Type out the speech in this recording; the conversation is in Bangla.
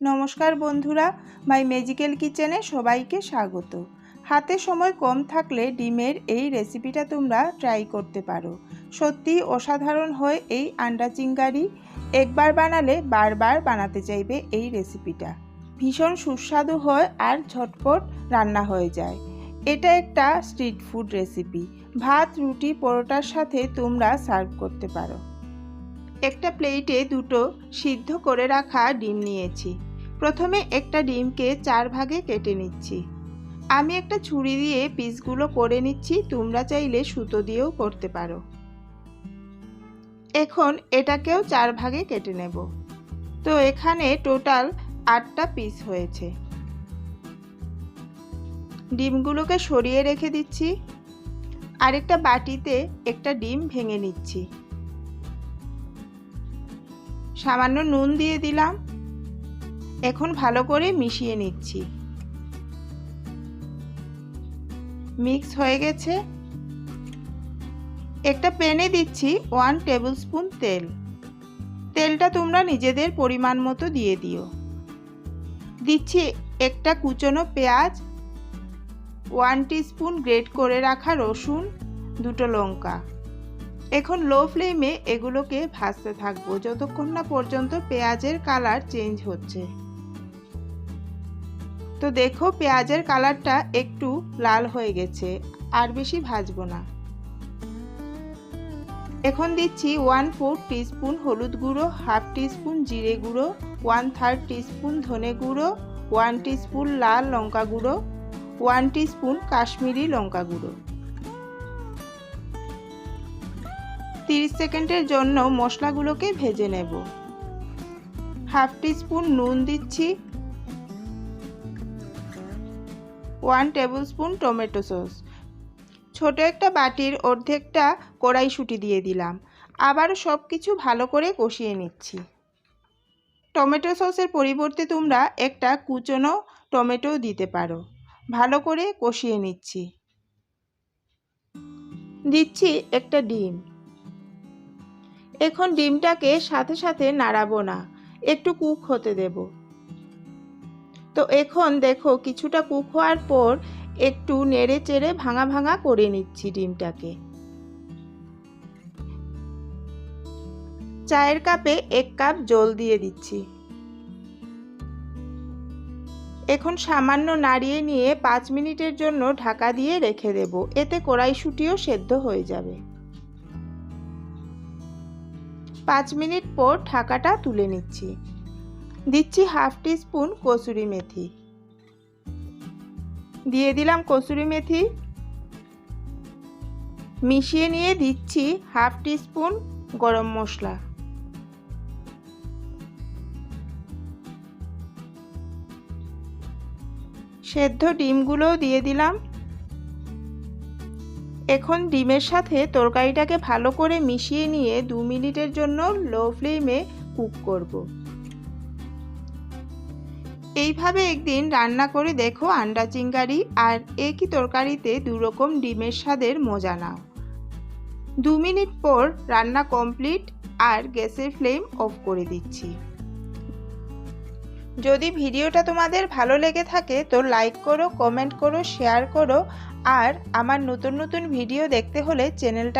নমস্কার বন্ধুরা, মাই ম্যাজিক্যাল কিচেনে সবাইকে স্বাগত। হাতে সময় কম থাকলে ডিমের এই রেসিপিটা তোমরা ট্রাই করতে পারো। সত্যি অসাধারণ হয় এই আন্ডা চিঙ্গারি একবার বানালে বারবার বানাতে চাইবে এই রেসিপিটা। ভীষণ সুস্বাদু হয় আর ঝটপট রান্না হয়ে যায়। এটা একটা স্ট্রিট ফুড রেসিপি। ভাত, রুটি, পরোটার সাথে তোমরা সার্ভ করতে পারো। একটা প্লেটে দুটো সিদ্ধ করে রাখা ডিম নিয়েছি। প্রথমে একটা ডিমকে চার ভাগে কেটে নিচ্ছি। আমি একটা ছুরি দিয়ে পিসগুলো করে নিচ্ছি, তোমরা চাইলে সুতো দিয়েও করতে পারো। এখন এটাকেও চার ভাগে কেটে নেব। তো এখানে টোটাল আটটা পিস হয়েছে। ডিমগুলোকে সরিয়ে রেখে দিচ্ছি। আরেকটা বাটিতে একটা ডিম ভেঙে নিচ্ছি। সামান্য নুন দিয়ে দিলাম। এখন ভালো করে মিশিয়ে নিচ্ছি। মিক্স হয়ে গেছে। একটা প্যানে দিচ্ছি ওয়ান টেবিল স্পুন তেল। তেলটা তোমরা নিজেদের পরিমাণ মতো দিয়ে দিও। দিচ্ছি একটা কুচনো পেঁয়াজ, ওয়ান স্পুন গ্রেট করে রাখা রসুন, দুটো লঙ্কা। এখন লো ফ্লেমে এগুলোকে ভাজতে থাকব। যতক্ষণ না পর্যন্ত পেঁয়াজের কালার চেঞ্জ হচ্ছে। তো দেখো পেঁয়াজের কালারটা একটু লাল হয়ে গেছে, আর বেশি ভাজবো না। এখন দিচ্ছি ওয়ান ফোর টিস্পুন হলুদ গুঁড়ো হাফ টিস্পুন জিরে গুঁড়ো ওয়ান থার্ড টিস্পুন ধনে গুঁড়ো ওয়ান টিস্পুন লাল লঙ্কা গুঁড়ো ওয়ান টিস্পুন কাশ্মীরি লঙ্কা গুঁড়ো। তিরিশ সেকেন্ডের জন্য মশলাগুলোকে ভেজে নেব। হাফ টিস্পুন নুন দিচ্ছি one tablespoon tomato sauce. ছোট একটা বাটির অর্ধেকটা কড়াইশুঁটি দিয়ে দিলাম। আবার সব কিছু ভালো করে কষিয়ে নিচ্ছি। টমেটো সসের পরিবর্তে তোমরা একটা কুচনো টমেটো দিতে পারো। ভালো করে কষিয়ে নিচ্ছি। দিচ্ছি একটা ডিম। এখন ডিমটাকে সাথে সাথে নাড়াবো না। একটু কুক হতে দেব। তো এখন দেখো কিছুটা কুক হওয়ার পর একটু নেড়ে চেড়ে ভাঙা ভাঙা করে নিচ্ছি ডিমটাকে। চায়ের কাপে এক কাপ জল দিয়ে দিচ্ছি। এখন সামান্য নাড়িয়ে নিয়ে পাঁচ মিনিটের জন্য ঢাকা দিয়ে রেখে দেব। এতে কড়াইশুটিও সেদ্ধ হয়ে যাবে। পাঁচ মিনিট পর ঢাকাটা তুলে নিচ্ছি। দিচ্ছি half teaspoon kasuri methi. দিয়ে দিলাম কসুরি মেথি। মিশিয়ে নিয়ে দিচ্ছি হাফ টি স্পুন গরম মশলা। সেদ্ধ ডিমগুলোও দিয়ে দিলাম। এখন ডিমের সাথে তরকারিটাকে ভালো করে মিশিয়ে নিয়ে দু মিনিটের জন্য লো ফ্লেমে কুক করব। এইভাবে একদিন রান্না করে দেখো আন্ডা চিঙ্গারি আর একই তরকারিতে দুরকম ডিমের স্বাদের মজা নাও। দু মিনিট পর রান্না কমপ্লিট আর গ্যাসের ফ্লেম অফ করে দিচ্ছি। যদি ভিডিওটা তোমাদের ভালো লেগে থাকে তো লাইক করো, কমেন্ট করো, শেয়ার করো আর আমার নতুন নতুন ভিডিও দেখতে হলে চ্যানেলটা